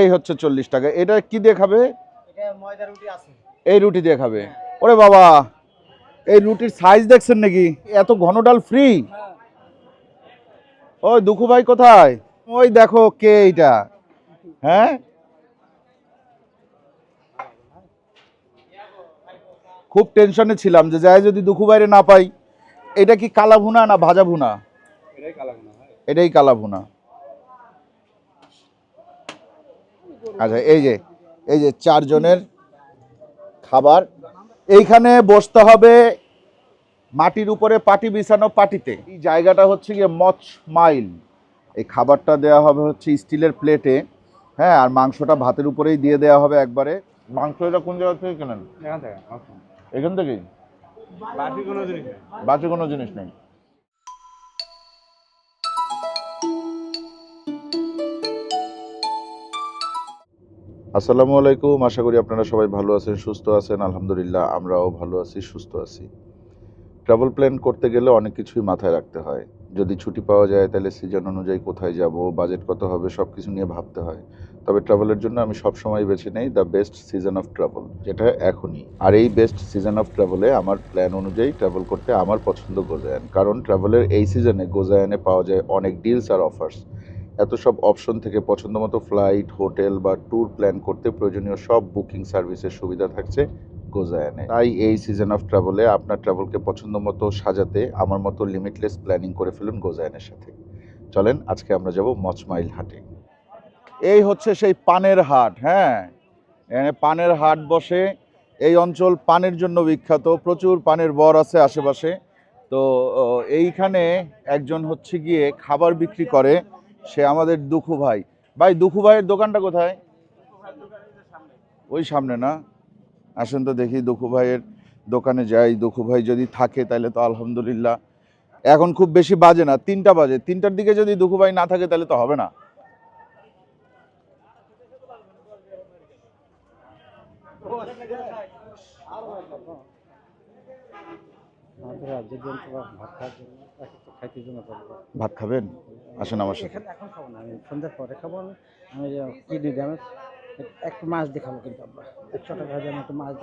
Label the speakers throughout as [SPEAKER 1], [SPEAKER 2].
[SPEAKER 1] এই হচ্ছে চল্লিশ টাকা। এটা কি দিয়ে খাবে? এই রুটি দিয়ে খাবে। ওরে বাবা এই রুটির সাইজ দেখছেন নাকি? এত ঘন ডাল ফ্রি ওই দুঃখু ভাই কোথায়? ওই দেখো কে এইটা। হ্যাঁ? খুব টেনশনে ছিলাম যে যাই যদি দুঃখু বাইরে না পাই এটা কি কালা ভুনা না ভাজা ভুনা? এটাই কালা ভুনা। আচ্ছা এই যে এই যে চারজনের খাবার এইখানে বসতে হবে মাটির উপরে পাটি বিছানো পাটিতে। এই জায়গাটা হচ্ছে গিয়ে মচ মাইল। এই খাবারটা দেওয়া হবে হচ্ছে স্টিলের প্লেটে হ্যাঁ আর মাংসটা ভাতের উপরেই দিয়ে দেওয়া হবে একবারে। মাংস এটা কোন জায়গা থেকে কেনেন?
[SPEAKER 2] এখান থেকে
[SPEAKER 1] এখান থেকেই?
[SPEAKER 2] বাকি কোনো জিনিস
[SPEAKER 1] বাকি কোনো জিনিস নেই। আসসালামু আলাইকুম। আশা করি আপনারা সবাই ভালো আছেন, সুস্থ আছেন। আলহামদুলিল্লাহ, আমরাও ভালো আছি, সুস্থ আছি। ট্রাভেল প্ল্যান করতে গেলে অনেক কিছুই মাথায় রাখতে হয়। যদি ছুটি পাওয়া যায়, তাহলে সিজন অনুযায়ী কোথায় যাব বাজেট কত হবে সব কিছু নিয়ে ভাবতে হয়। তবে ট্রাভেলের জন্য আমি সব সময় বেছে নেই the best season of travel যেটা এখনই। আর এই বেস্ট সিজন অফ ট্রাভেলে আমার প্ল্যান অনুযায়ী ট্রাভেল করতে আমার পছন্দ গোজায়ান কারণ ট্রাভেলের এই সিজনে গোজায়ানে পাওয়া যায় অনেক ডিলস আর অফার্স এত সব অপশন থেকে পছন্দ মতো ফ্লাইট হোটেল বা ট্যুর প্ল্যান করতে প্রয়োজনীয় সব বুকিং সার্ভিসের সুবিধা থাকছে গোজায়ানে তাই এই সিজন অফ ট্রাভেলে আপনার ট্রাভেলকে পছন্দ মতো সাজাতে, আমার মতো লিমিটলেস প্ল্যানিং করে ফেলুন গোজায়ানের সাথে। চলেন, আজকে আমরা যাব মচমাইল হাটে। এই হচ্ছে সেই পানের হাট হ্যাঁ? এখানে পানের হাট বসে। এই অঞ্চল পানের জন্য বিখ্যাত, প্রচুর পানের বর আছে আশেপাশে। তো এইখানে একজন হচ্ছে গিয়ে খাবার বিক্রি করে। সে আমাদের দুখু ভাই। ভাই, দুখু ভাইয়ের দোকানটা কোথায়? ওই সামনে না? আসেন তো দেখি দুখু ভাইয়ের দোকানে যাই। দুখু ভাই যদি থাকে তাহলে তো আলহামদুলিল্লাহ। এখন খুব বেশি বাজে না, তিনটা বাজে। তিনটার দিকে যদি দুখু ভাই না থাকে তাহলে তো হবে না।
[SPEAKER 3] ভাত
[SPEAKER 1] ভাত খাবেন? আসেন আমার সাথে।
[SPEAKER 3] এখন খাব না আমি সন্ধ্যার পরে খাব। আমি কিডনি ড্যামেজ একটু মাছ দিয়ে খাব কিন্তু আমরা। একশো টাকা হাজার মতো মাছ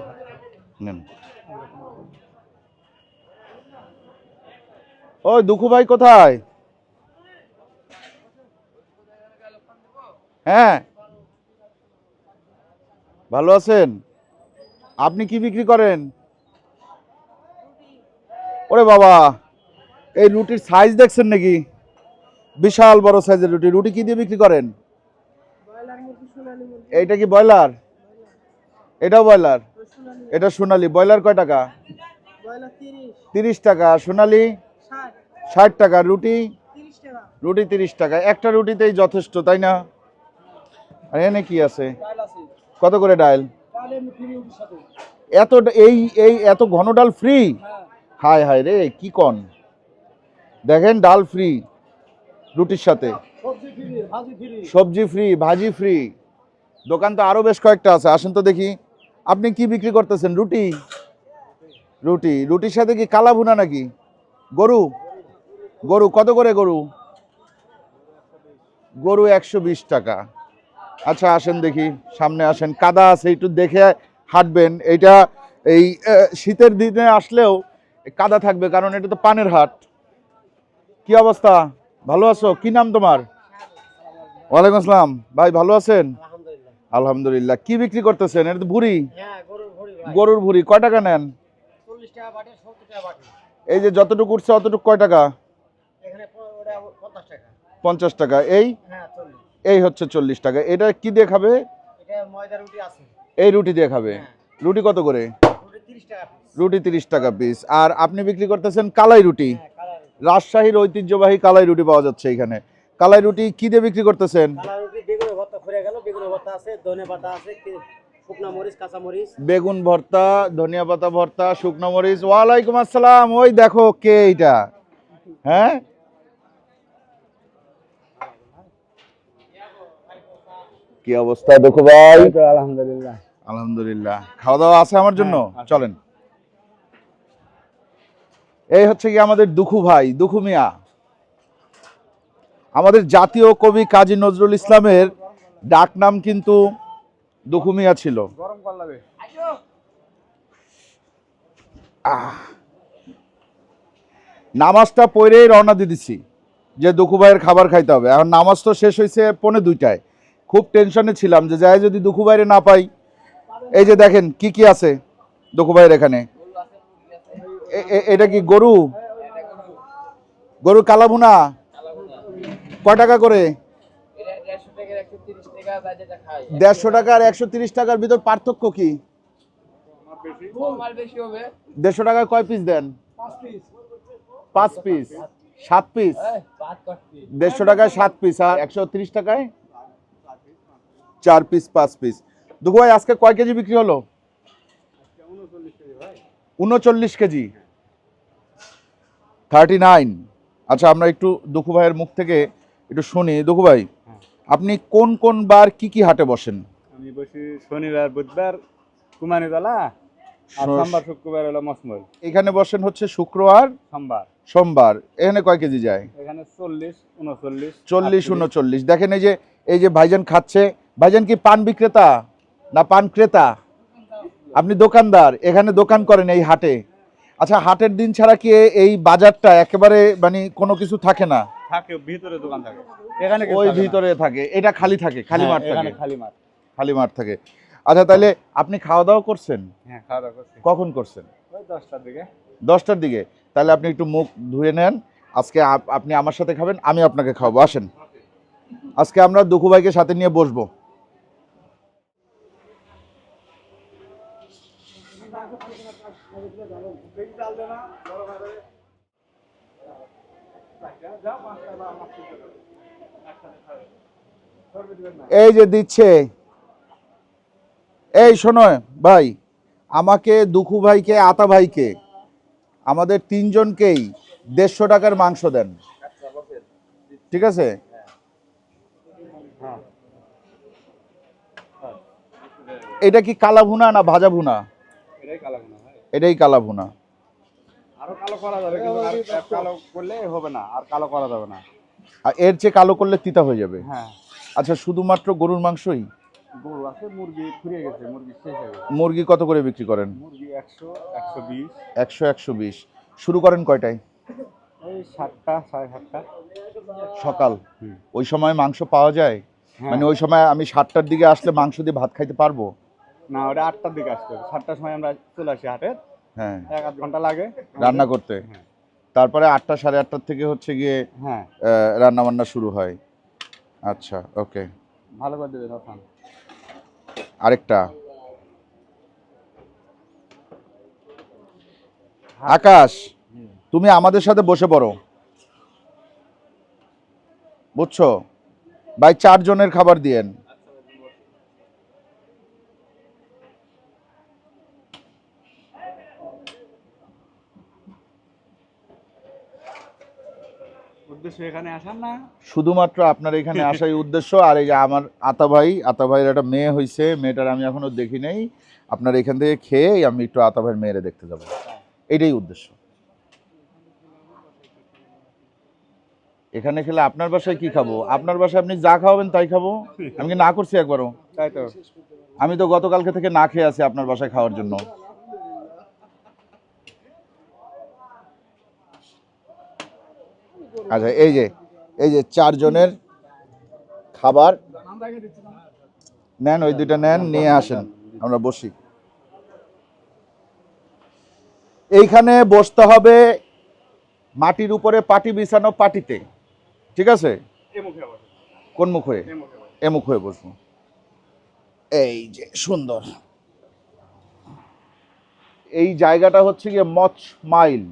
[SPEAKER 1] নেন। ওই দুখু ভাই কোথায়? হ্যাঁ। ভালো আছেন? আপনি কি বিক্রি করেন? ওরে বাবা। এই রুটির সাইজ দেখছেন নাকি? বিশাল বড় সাইজের রুটি। রুটি কি দিয়ে বিক্রি করেন? এইটা কি ব্রয়লার? এটাও ব্রয়লার? এটা সোনালি। ব্রয়লার কয় টাকা? তিরিশ টাকা। সোনালি? ষাট টাকা। রুটি? রুটি তিরিশ টাকা। একটা রুটিতেই যথেষ্ট, তাই না? আর এনে কি আছে? কত করে ডাল? এত এই এই এত ঘন ডাল ফ্রি হায় হায় রে, কি কন? দেখেন ডাল ফ্রি রুটির সাথে। সবজি ফ্রি ভাজি ফ্রি। দোকান তো আরও বেশ কয়েকটা আছে আসেন তো দেখি। আপনি কি বিক্রি করতেছেন রুটি? রুটি। রুটির সাথে কি কালা ভুনা নাকি? গরু? গরু কত করে গরু? গরু একশো বিশ টাকা। আচ্ছা আসেন দেখি সামনে আসেন। কাদা আছে একটু দেখে হাঁটবেন। এইটা এই শীতের দিনে আসলেও কাদা থাকবে কারণ এটা তো পানের হাট। কি অবস্থা? ভালো আছো? কি নাম তোমার? ওয়ালাইকুম আসসালাম। ভাই ভালো আছেন?
[SPEAKER 3] আলহামদুলিল্লাহ।
[SPEAKER 1] কি বিক্রি করতেছেন? এটা তো ভুড়ি।
[SPEAKER 3] হ্যাঁ গরুর
[SPEAKER 1] ভুড়ি কয় টাকা নেন? এই যে যতটুকু উঠছে অতটুকু কয় টাকা?
[SPEAKER 3] পঞ্চাশ টাকা।
[SPEAKER 1] এই?
[SPEAKER 3] হ্যাঁ
[SPEAKER 1] এই হচ্ছে চল্লিশ টাকা। এটা কি দিয়ে খাবে? এই রুটি দিয়ে খাবে?
[SPEAKER 3] হ্যাঁ।
[SPEAKER 1] রুটি কত করে?
[SPEAKER 3] রুটি তিরিশ টাকা
[SPEAKER 1] পিস আর আপনি বিক্রি করতেছেন কালাই রুটি। রাজশাহীর ঐতিহ্যবাহী কালাই রুটি পাওয়া যাচ্ছে এখানে। কালাই রুটি কি দিয়ে বিক্রি করতেছেন?
[SPEAKER 3] কালার রুটি বেগুনের ভর্তা ফুরে গেল বেগুনের ভর্তা আছে ধনে পাতা আছে কি- শুকনা মরিচ কাঁচা মরিচ।
[SPEAKER 1] বেগুন ভর্তা ধনিয়া পাতা ভর্তা শুকনো মরিচ ওয়ালাইকুম আসসালাম। ওই দেখো কে এইটা? হ্যাঁ? কি অবস্থা দেখো ভাই?
[SPEAKER 3] আলহামদুলিল্লাহ।
[SPEAKER 1] আলহামদুলিল্লাহ। খাওয়া দাওয়া আছে আমার জন্য?
[SPEAKER 3] হ্যাঁ,
[SPEAKER 1] চলেন। এই হচ্ছে কি আমাদের দুখু ভাই, দুখু মিয়া। আমাদের জাতীয় কবি কাজী নজরুল ইসলামের ডাক নাম কিন্তু ছিল
[SPEAKER 2] কল লাগবে
[SPEAKER 1] আহ। নামাজটা পড়েই রওনা দিয়ে দিছি যে দুখু ভাইয়ের খাবার খাইতে হবে। এখন নামাজ তো শেষ হয়েছে পৌনে দুইটায়। খুব টেনশনে ছিলাম যে যাই যদি দুখু ভাইরে না পাই, এই যে দেখেন কি কি আছে দুখু ভাইয়ের এখানে। এটা কি গরু? গরু কালাভুনা কয় টাকা করে? দেড়শো টাকা আর একশো তিরিশ টাকার ভিতর পার্থক্য কি? দেড়শো টাকায় কয় পিস দেন? পাঁচ পিস সাত পিস দেড়শো টাকায় সাত পিস আর একশো তিরিশ টাকায় চার পিস পাঁচ পিস দুগু ভাই, আজকে কয় কেজি বিক্রি হলো? উনচল্লিশ কেজি। Thirty nine. আচ্ছা আমরা একটু দুখু ভাইয়ের মুখ থেকে একটু শুনি। দুখু ভাই আপনি কোন কোন বার কি কি হাটে বসেন?
[SPEAKER 2] আমি বসি শনিবার বুধবার কুমারীতলা আর সোমবার শুক্রবার হলো মসমল
[SPEAKER 1] এখানে বসেন হচ্ছে শুক্রবার
[SPEAKER 2] সোমবার।
[SPEAKER 1] সোমবার। এখানে কয় কেজি যায়?
[SPEAKER 2] এখানে চল্লিশ উনচল্লিশ
[SPEAKER 1] চল্লিশ উনচল্লিশ। দেখেন এই যে এই যে ভাইজান খাচ্ছে। ভাইজান কি পান বিক্রেতা না পান ক্রেতা? আপনি দোকানদার এখানে দোকান করেন এই হাটে। আচ্ছা হাটের দিন ছাড়া কি এই বাজারটা একেবারে মানে কোনো কিছু থাকে না?
[SPEAKER 2] থাকে ভিতরে দোকান থাকে। এখানে
[SPEAKER 1] ওই ভিতরে থাকে। এটা খালি থাকে খালি
[SPEAKER 2] হ্যাঁ,
[SPEAKER 1] মাঠ
[SPEAKER 2] এখানে
[SPEAKER 1] থাকে।
[SPEAKER 2] খালি মাঠ।
[SPEAKER 1] খালি মাঠ থাকে। আচ্ছা তাহলে আপনি খাওয়া দাওয়া করছেন?
[SPEAKER 2] হ্যাঁ খাওয়া দাওয়া করছি।
[SPEAKER 1] কখন করছেন?
[SPEAKER 2] দশটার দিকে।
[SPEAKER 1] দশটার দিকে। তাহলে আপনি একটু মুখ ধুয়ে নেন। আজকে আপ- আপনি আমার সাথে খাবেন আমি আপনাকে খাওয়াবো। আসেন। আজকে আমরা দুঃখু ভাইকে সাথে নিয়ে বসবো। এই যে দিচ্ছে। এই শোনো ভাই আমাকে দুখু ভাইকে আতা ভাইকে আমাদের তিনজনকেই দেড়শো টাকার মাংস দেন। ঠিক আছে? এটা কি কালা ভুনা না ভাজা ভুনা
[SPEAKER 2] এটাই কালা
[SPEAKER 1] ভুনা
[SPEAKER 2] আরও কালো করা যাবে কিন্তু আর কালো করলে হবে না আর কালো করা যাবে না।
[SPEAKER 1] আর এর চেয়ে কালো করলে তিতা হয়ে যাবে?
[SPEAKER 2] হ্যাঁ।
[SPEAKER 1] আচ্ছা শুধুমাত্র গরুর মাংসই?
[SPEAKER 2] গরু আছে মুরগি ফুরিয়ে গেছে মুরগি শেষ হয়ে গেছে।
[SPEAKER 1] মুরগি কত করে বিক্রি করেন?
[SPEAKER 2] মুরগি একশো একশো বিশ।
[SPEAKER 1] একশো একশো বিশ। শুরু করেন কয়টায়?
[SPEAKER 2] ওই সাতটা সাড়ে সাতটা।
[SPEAKER 1] সকাল। ওই সময় মাংস পাওয়া যায়?
[SPEAKER 2] হ্যাঁ।
[SPEAKER 1] মানে ওই সময় আমি সাতটার দিকে আসলে মাংস দিয়ে ভাত খাইতে পারব?
[SPEAKER 2] না ওটা আটটার দিকে আসতে হবে। সাতটার সময় আমরা চলে আসি হাটে।
[SPEAKER 1] হ্যাঁ।
[SPEAKER 2] এক আধ ঘণ্টা লাগে।
[SPEAKER 1] রান্না করতে।
[SPEAKER 2] হ্যাঁ।
[SPEAKER 1] তারপরে আটটা সাড়ে আটটার থেকে হচ্ছে গিয়ে
[SPEAKER 2] হ্যাঁ।
[SPEAKER 1] রান্না বান্না শুরু হয়। আচ্ছা ওকে
[SPEAKER 2] ভালো করে দেবে
[SPEAKER 1] আরেকটা। আকাশ তুমি আমাদের সাথে বসে পড়ো। বুঝছ? ভাই চারজনের খাবার দিয়েন।
[SPEAKER 2] উদ্দেশ্য এখানে আসার না।
[SPEAKER 1] শুধুমাত্র আপনার এখানে আসাই উদ্দেশ্য আর এই যে আমার আতা ভাই আতা ভাইয়ের একটা মেয়ে হয়েছে মেয়েটার আমি এখনও দেখি নাই। আপনার এখান থেকে খেয়ে আমি একটু আতা ভাইয়ের মেয়েরে দেখতে যাব। এটাই উদ্দেশ্য। এখানে খেলে আপনার বাসায় কি খাব? আপনার বাসায় আপনি যা খাওয়াবেন তাই খাব? আমি কি না করছি একবারও?
[SPEAKER 2] তাই তো।
[SPEAKER 1] আমি তো গতকালকে থেকে না খেয়ে আছি আপনার বাসায় খাওয়ার জন্য। আচ্ছা এই যে এই যে চারজনের খাবার। নেন, ওই দুইটা নেন, নিয়ে আসেন। আমরা বসি। এইখানে বসতে হবে মাটির উপরে পাটি বিছানো পাটিতে। ঠিক আছে? কোন মুখ হয়ে?
[SPEAKER 2] এ মুখে
[SPEAKER 1] হয়ে বসবো। এই যে, সুন্দর। এই জায়গাটা হচ্ছে গিয়ে মচ মাইল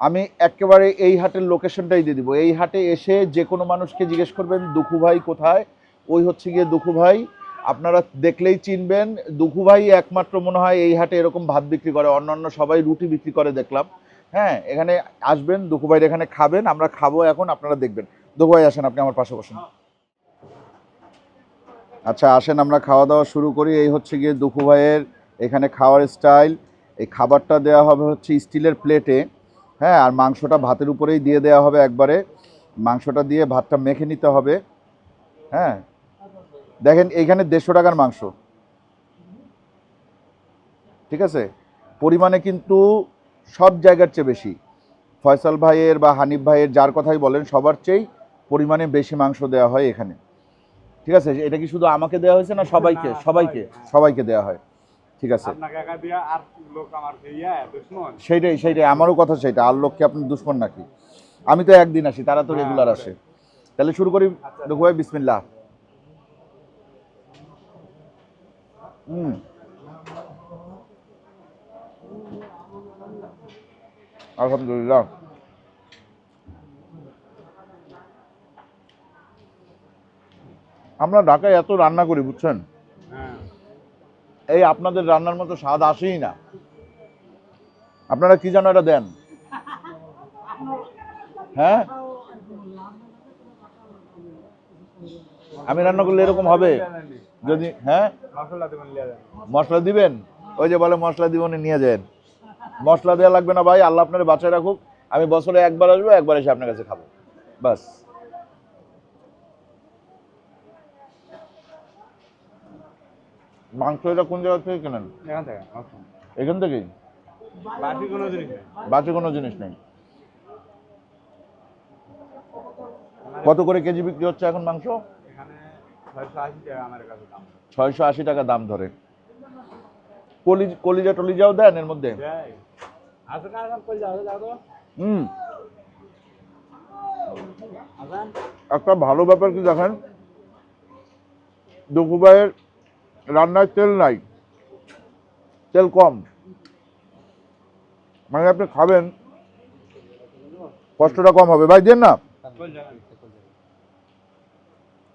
[SPEAKER 1] আমি একেবারে এই হাটের লোকেশনটাই দিয়ে দিব। এই হাটে এসে যে কোনো মানুষকে জিজ্ঞেস করবেন, দুখু ভাই কোথায়? ওই হচ্ছে গিয়ে দুখু ভাই। আপনারা দেখলেই চিনবেন, দুখু ভাই একমাত্র মনে হয় এই হাটে এরকম ভাত বিক্রি করে। অন্যান্য সবাই রুটি বিক্রি করে দেখলাম। হ্যাঁ এখানে আসবেন, দুখু ভাইয়ের এখানে খাবেন, আমরা খাব এখন, আপনারা দেখবেন। দুখু ভাই, আসেন, আপনি আমার পাশে বসেন। আচ্ছা আসেন, আমরা খাওয়া দাওয়া শুরু করি। এই হচ্ছে গিয়ে দুখু ভাইয়ের এখানে খাওয়ার স্টাইল। এই খাবারটা দেওয়া হবে হচ্ছে স্টিলের প্লেটে। হ্যাঁ আর মাংসটা ভাতের উপরেই দিয়ে দেওয়া হবে একবারে। মাংসটা দিয়ে ভাতটা মেখে নিতে হবে। হ্যাঁ। দেখেন, এইখানে দেড়শো টাকার মাংস। ঠিক আছে? পরিমাণে কিন্তু সব জায়গার চেয়ে বেশি। ফয়সাল ভাইয়ের বা হানিফ ভাইয়ের যার কথাই বলেন, সবার চেয়েই পরিমাণে বেশি মাংস দেওয়া হয় এখানে। ঠিক আছে? এটা কি শুধু আমাকে দেওয়া হয়েছে না সবাইকে? সবাইকে।
[SPEAKER 2] সবাইকে।
[SPEAKER 1] দেওয়া হয়। ঠিক আছে। সেইটাই সেইটাই আমারও কথা সেইটা। আর লোককে আপনি দুশ্মন নাকি? আমি তো একদিন আসি তারা তো রেগুলার আসে। তাহলে শুরু করি
[SPEAKER 2] আচ্ছা।
[SPEAKER 1] দেখো ভাই বিসমিল্লাহ। হুম। আলহামদুলিল্লাহ। আমরা ঢাকায় এত রান্না করি বুঝছেন? এই আপনাদের রান্নার মতো স্বাদ আসেই না। আপনারা কি জানো এটা দেন? হ্যাঁ? আমি রান্না করলে এরকম হবে? যদি হ্যাঁ?
[SPEAKER 2] মশলা দেবেন?
[SPEAKER 1] দিবেন ওই যে বলে মশলা দিব উনি নিয়ে যান। মশলা দেওয়া লাগবে না ভাই, আল্লাহ আপনার বাঁচায় রাখুক। আমি বছরে একবার আসব, একবার এসে আপনার কাছে খাব। বাস। মাংস এটা কোন জায়গা থেকে কেনেন?
[SPEAKER 2] এখান।
[SPEAKER 1] থেকেই
[SPEAKER 2] বাকি কোনো জিনিস নেই।
[SPEAKER 1] কোনো জিনিস নেই। কত করে কেজি বিক্রি হচ্ছে এখন মাংস?
[SPEAKER 2] ছয়শো আশি টাকা দাম।
[SPEAKER 1] ধরে। কলি কলিজা টলিজাও দেন এর মধ্যে? হুম। একটা ভালো ব্যাপার কি দেখেন? দুপুবাইয়ের রান্নায় তেল নাই। তেল কম। মানে আপনি খাবেন, কষ্টটা কম হবে। ভাই, দেন না।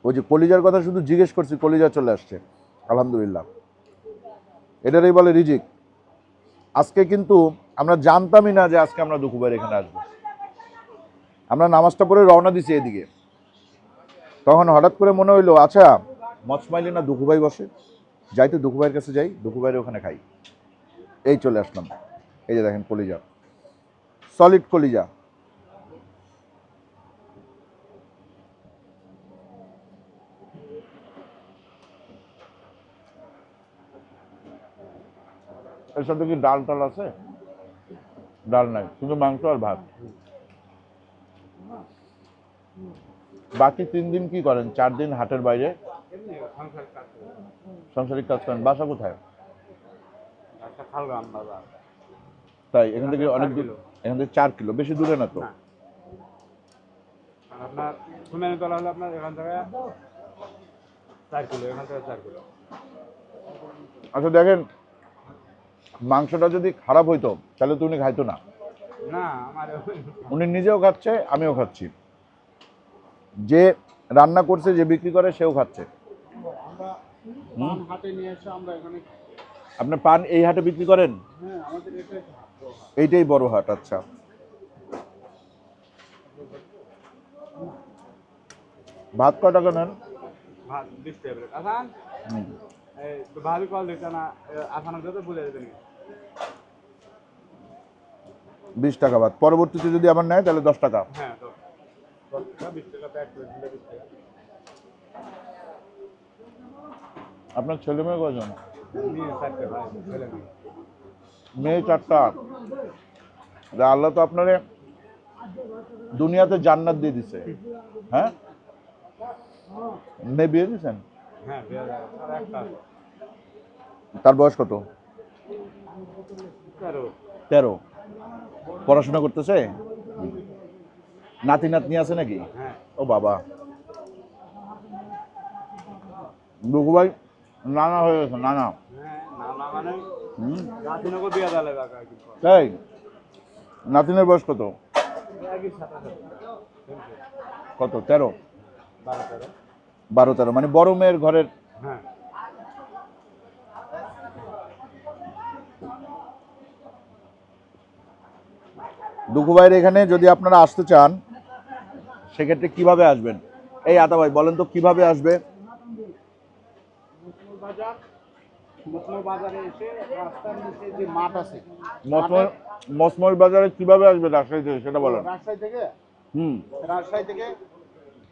[SPEAKER 1] ওই যে কলিজার কথা শুধু জিজ্ঞেস করছি, কলিজা চলে আসছে। আলহামদুলিল্লাহ। এটারই বলে রিজিক। আজকে কিন্তু আমরা জানতামই না যে আজকে আমরা দুপুবার এখানে আসব। আমরা নামাজটা পড়ে রওনা দিছি এদিকে। তখন হঠাৎ করে মনে হইল আচ্ছা মচমাইলে না দুকুভাই বসে? যাই তো দুকুভাইয়ের কাছে যাই দুকুভাইয়ের ওখানে খাই। এই চলে আসলাম। এই যে দেখেন কলিজা। সলিড কলিজা। এর সাথে কি ডাল টাল আছে? ডাল নাই, শুধু মাংস আর ভাত। বাকি তিন দিন কি করেন? চার দিন হাটের বাইরে সাংসারিক কাজ করেন। বাসা কোথায়? তাই এখান থেকে অনেক দূর এখান থেকে চার কিলো বেশি দূরে না তো?
[SPEAKER 2] আপনার সুনানি তলা হলে আপনার এখান থেকে চার কিলো এখান থেকে চার কিলো।
[SPEAKER 1] আচ্ছা দেখেন মাংসটা যদি খারাপ হইতো তাহলে তো উনি খাইতো না।
[SPEAKER 2] না।
[SPEAKER 1] উনি নিজেও খাচ্ছে আমিও খাচ্ছি। যে রান্না করছে যে বিক্রি করে সেও খাচ্ছে।
[SPEAKER 2] আমরা আমরা
[SPEAKER 1] আপনার পান এই হাটে বিক্রি করেন?
[SPEAKER 2] হ্যাঁ
[SPEAKER 1] এইটাই বড় হাট আচ্ছা। ভাত কয় টাকা নেন?
[SPEAKER 2] ভাত বিশ
[SPEAKER 1] টাকা ভাত। পরবর্তীতে যদি আবার নেয় তাহলে দশ টাকা।
[SPEAKER 2] হ্যাঁ দশ। টাকা বিশ টাকা প্যাক করে দিলে বিশ টাকা
[SPEAKER 1] আপনার ছেলে মেয়ে কজন
[SPEAKER 2] মেয়ে।
[SPEAKER 1] চারটা। আল্লাহ তো আপনারে দুনিয়াতে জান্নাত দিয়ে দিছে। হ্যাঁ? মেয়ে বিয়ে দিছেন?
[SPEAKER 2] হ্যাঁ।
[SPEAKER 1] তার বয়স কত?
[SPEAKER 2] তেরো।
[SPEAKER 1] পড়াশোনা করতেছে? নাতি নাতনি আছে নাকি?
[SPEAKER 2] হ্যাঁ।
[SPEAKER 1] ও বাবা ভাই? নানা হয়ে গেছে নানা।
[SPEAKER 2] হ্যাঁ মানে
[SPEAKER 1] তাই নাতিনের বয়স কত? কত তেরো?
[SPEAKER 2] বারো তেরো।
[SPEAKER 1] মানে বড় মেয়ের ঘরের
[SPEAKER 2] হ্যাঁ।
[SPEAKER 1] দুঃখু ভাইয়ের এখানে যদি আপনারা আসতে চান সেক্ষেত্রে কীভাবে আসবেন? এই আতা ভাই বলেন তো কীভাবে আসবে?
[SPEAKER 2] বাজার মতমল বাজারে এসে রাস্তার নিচে যে মাঠ আছে
[SPEAKER 1] মসমল মসমল বাজারে কীভাবে আসবে রাজশাহী থেকে সেটা বলেন।
[SPEAKER 2] রাজশাহী থেকে?
[SPEAKER 1] হুম।
[SPEAKER 2] রাজশাহী থেকে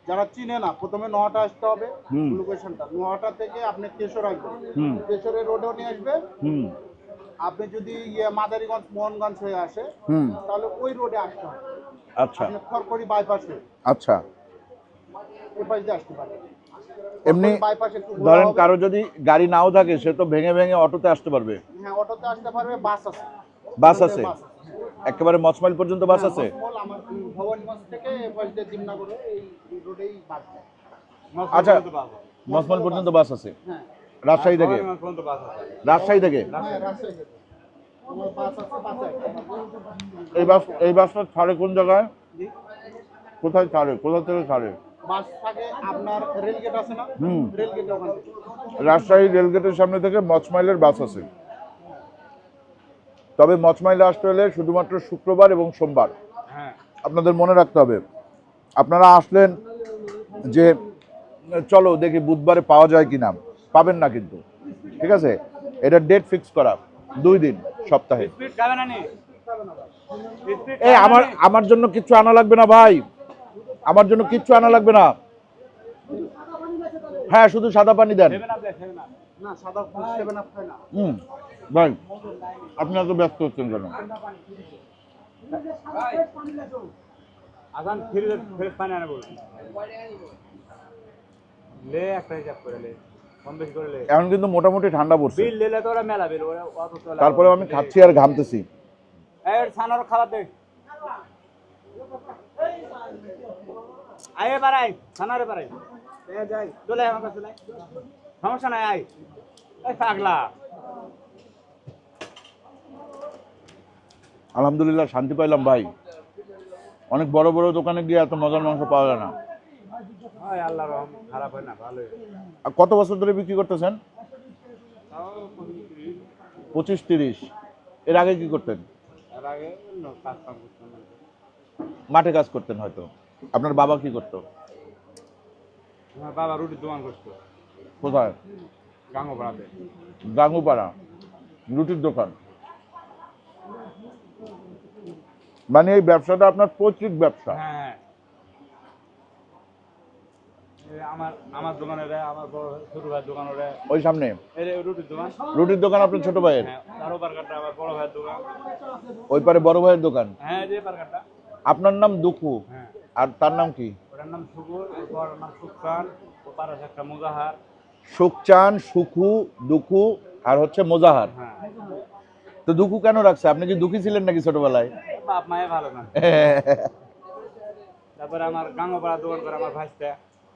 [SPEAKER 4] যারা চিনে না প্রথমে নোয়াটা আসতে হবে লোকেশনটা। নোয়াটা থেকে আপনি তেসর আসবেন।
[SPEAKER 1] হুম।
[SPEAKER 4] তেসরের রোডেও নিয়ে আসবে।
[SPEAKER 1] হুম।
[SPEAKER 4] আপনি যদি ইয়ে মাদারীগঞ্জ মোহনগঞ্জ হয়ে আসে
[SPEAKER 1] হুম।
[SPEAKER 4] তাহলে ওই রোডে আসতে হবে।
[SPEAKER 1] আচ্ছা।
[SPEAKER 4] খড়খড়ি বাইপাসে
[SPEAKER 1] আচ্ছা।
[SPEAKER 4] ওই পাশ দিয়ে আসতে পারবেন
[SPEAKER 1] এমনি ধরেন কারও যদি গাড়ি নাও থাকে সে তো ভেঙে ভেঙে অটোতে আসতে পারবে।
[SPEAKER 4] হ্যাঁ অটোতে আসতে পারবে বাস আছে।
[SPEAKER 1] বাস আছে? একেবারে মচমাইল পর্যন্ত বাস আছে?
[SPEAKER 4] যায়।
[SPEAKER 1] আচ্ছা মচমাইল পর্যন্ত বাস আছে?
[SPEAKER 4] হ্যাঁ।
[SPEAKER 1] রাজশাহী থেকে?
[SPEAKER 2] পর্যন্ত বাস আছে।
[SPEAKER 1] রাজশাহী থেকে?
[SPEAKER 4] হ্যাঁ রাজশাহী থেকে। আমার বাস আছে বাসে
[SPEAKER 1] এই বাস এই বাসটা ছাড়ে কোন জায়গায়? কোথায় ছাড়ে? কোথা থেকে ছাড়ে?
[SPEAKER 4] না?
[SPEAKER 1] রাজশাহী রেলগেটের সামনে থেকে মচমাইলের বাস আছে। তবে মচমাইলে আসতে হলে শুধুমাত্র শুক্রবার এবং সোমবার।
[SPEAKER 2] হ্যাঁ।
[SPEAKER 1] আপনাদের মনে রাখতে হবে আপনারা আসলেন যে চলো দেখি বুধবারে পাওয়া যায় কিনা। পাবেন না কিন্তু ঠিক আছে? এটা ডেট ফিক্স করা দুই দিন সপ্তাহে।
[SPEAKER 2] না
[SPEAKER 1] এই আমার আমার জন্য কিচ্ছু আনা লাগবে না ভাই? আমার জন্য কিচ্ছু আনা লাগবে না। হ্যাঁ শুধু সাদা পানি দেন। হুম। ভাই আপনি এত ব্যস্ত হচ্ছেন কেন?
[SPEAKER 2] আসান ফ্রিজ ফ্রেশ পানি আনে বল লে একটা হিসাব করে লে কম বেশি করে লে।
[SPEAKER 1] এখন কিন্তু মোটামুটি ঠান্ডা পড়ছে।
[SPEAKER 2] তো তো।
[SPEAKER 1] তারপরে আমি খাচ্ছি আর ঘামতেছি।
[SPEAKER 2] খাবার দে। আয় এবার আয় ছানারে পারাই এ যাই চলে আয় আমার কাছে সমস্যা নাই আয়। এই পাগলা।
[SPEAKER 1] আলহামদুলিল্লাহ শান্তি পাইলাম ভাই। অনেক বড় বড় দোকানে গিয়ে এত মজার মাংস পাওয়া যায় না। কত বছর ধরে বিক্রি করতেছেন?
[SPEAKER 2] পঁচিশ,
[SPEAKER 1] পঁচিশ তিরিশ। এর আগে কি করতেন?
[SPEAKER 2] এর আগে অন্য কাজ কাম করতাম না।
[SPEAKER 1] মাঠে কাজ করতেন হয়তো। আপনার বাবা কি করতো?
[SPEAKER 2] আমার বাবা রুটির দোকান করতো।
[SPEAKER 1] কোথায়?
[SPEAKER 2] গাঙ্গো
[SPEAKER 1] গাঙ্গুপাড়া। রুটির দোকান। মানে এই ব্যবসাটা আপনার পৈতৃক ব্যবসা?
[SPEAKER 2] হ্যাঁ। আমার আমার দোকানের আমার বড় ভাই- ছোট ভাইয়ের দোকান
[SPEAKER 1] ওই সামনে?
[SPEAKER 2] রুটির দোকান।
[SPEAKER 1] রুটির দোকান আপনার ছোট ভাইয়ের?
[SPEAKER 2] হ্যাঁ
[SPEAKER 1] ওই পারে বড় ভাইয়ের দোকান?
[SPEAKER 2] হ্যাঁ যে
[SPEAKER 1] আপনার নাম দুখু
[SPEAKER 2] হ্যাঁ।
[SPEAKER 1] আর তার নাম কি? সুখচান সুখু দুখু আর হচ্ছে মোজাহার।
[SPEAKER 2] হ্যাঁ।
[SPEAKER 1] তো দুখু কেন রাখছে? আপনি কি দুঃখী ছিলেন নাকি ছোটবেলায়?
[SPEAKER 2] বাপ মায়ে ভালো না। তারপরে আমার গাঙ্গোপাড়া দোকান করে আমার ভাইস্তা।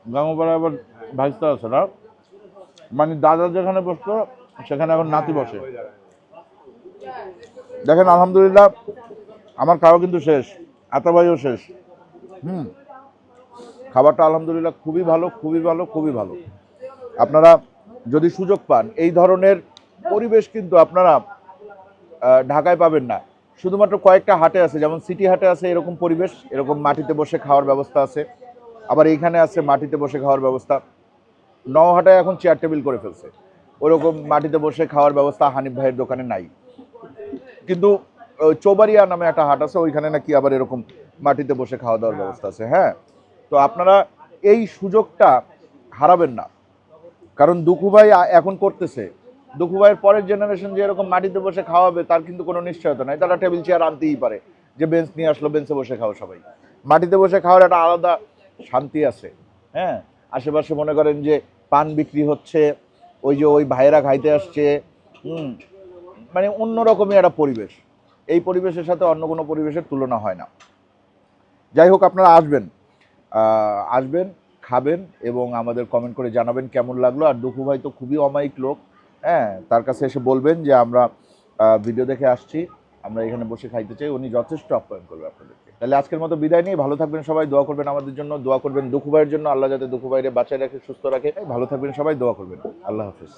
[SPEAKER 1] গাঙ্গুপাড়া আবার ভাইস্তা আছে না? মানে দাদা যেখানে বসতো সেখানে এখন নাতি বসে। দেখেন আলহামদুলিল্লাহ আমার খাওয়া কিন্তু শেষ। আতাবাইও শেষ। হুম। খাবারটা আলহামদুলিল্লাহ খুবই ভালো খুবই ভালো খুবই ভালো। আপনারা যদি সুযোগ পান এই ধরনের পরিবেশ কিন্তু আপনারা ঢাকায় পাবেন না। শুধুমাত্র কয়েকটা হাটে আছে যেমন সিটি হাটে আছে এরকম পরিবেশ এরকম মাটিতে বসে খাওয়ার ব্যবস্থা আছে। আবার এইখানে আছে মাটিতে বসে খাওয়ার ব্যবস্থা। নওহাটায় এখন চেয়ার টেবিল করে ফেলছে। ওরকম মাটিতে বসে খাওয়ার ব্যবস্থা হানিফ ভাইয়ের দোকানে নাই। কিন্তু চৌবাড়িয়া নামে একটা হাট আছে, ওইখানে নাকি আবার এরকম মাটিতে বসে খাওয়া দাওয়ার ব্যবস্থা আছে। হ্যাঁ তো আপনারা এই সুযোগটা হারাবেন না। কারণ দুঃখু ভাই এখন করতেছে। দুঃখু ভাইয়ের পরের জেনারেশন যে এরকম মাটিতে বসে খাওয়াবে, তার কিন্তু কোনো নিশ্চয়তা নাই। তারা টেবিল চেয়ার আনতেই পারে, যে বেঞ্চ নিয়ে আসলো বেঞ্চে বসে খাও সবাই। মাটিতে বসে খাওয়ার একটা আলাদা শান্তি আছে। হ্যাঁ আশেপাশে মনে করেন যে পান বিক্রি হচ্ছে, ওই যে ওই ভাইয়েরা খাইতে আসছে, হুম মানে অন্যরকমই একটা পরিবেশ। এই পরিবেশের সাথে অন্য কোনো পরিবেশের তুলনা হয় না। যাই হোক, আপনারা আসবেন আসবেন, খাবেন এবং আমাদের কমেন্ট করে জানাবেন কেমন লাগল। আর দুঃখু ভাই তো খুবই অমায়িক লোক হ্যাঁ তার কাছে এসে বলবেন যে আমরা ভিডিও দেখে আসছি, আমরা এখানে বসে খাইতে চাই, উনি যথেষ্ট আপ্যায়ন করবে আপনাদেরকে। তাহলে আজকের মতো বিদায় নিয়ে ভালো থাকবেন সবাই, দোয়া করবেন আমাদের জন্য, দোয়া করবেন দুঃখু ভাইয়ের জন্য, আল্লাহ যাতে দুঃখু ভাইরে বাঁচায় রাখে, সুস্থ রাখে। ভালো থাকবেন সবাই, দোয়া করবেন। আল্লাহ হাফিজ।